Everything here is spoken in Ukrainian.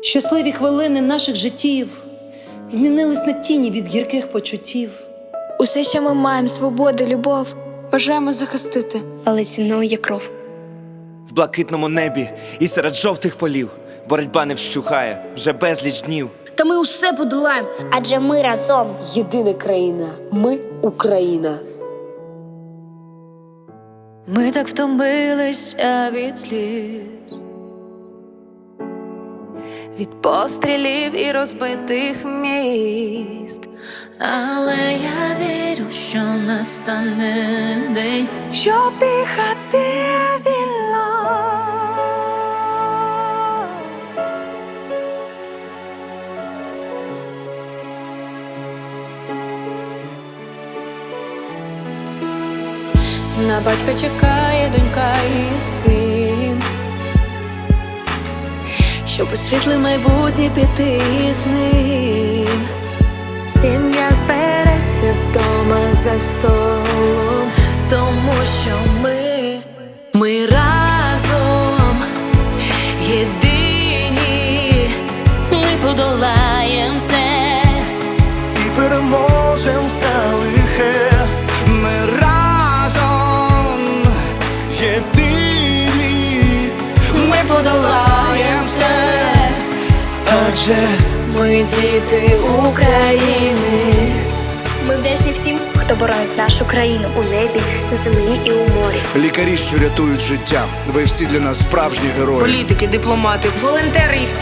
Щасливі хвилини наших життів змінились на тіні від гірких почуттів. Усе, що ми маємо, свободу, любов, бажаємо захистити. але ціною є кров. В блакитному небі і серед жовтих полів боротьба не вщухає вже безліч днів. Та ми усе подолаємо. Адже ми разом. Єдина країна. Ми Україна. Ми так втомилися від сліз, від пострілів і розбитих міст. Але я вірю, що настане день, щоб дихати вільно. На батька чекає донька і син, щоб у світле майбутнє піти з ним. Сім'я збереться вдома за столом, тому що ми, ми разом єдині, ми подолаєм все. і переможем все лихе. Ми разом єдині, ми подолаєм все, адже Ми діти України. Ми вдячні всім, хто боронить нашу країну. У небі, на землі і у морі. Лікарі, що рятують життя. Ви всі для нас справжні герої. Політики, дипломати, Волонтери і всі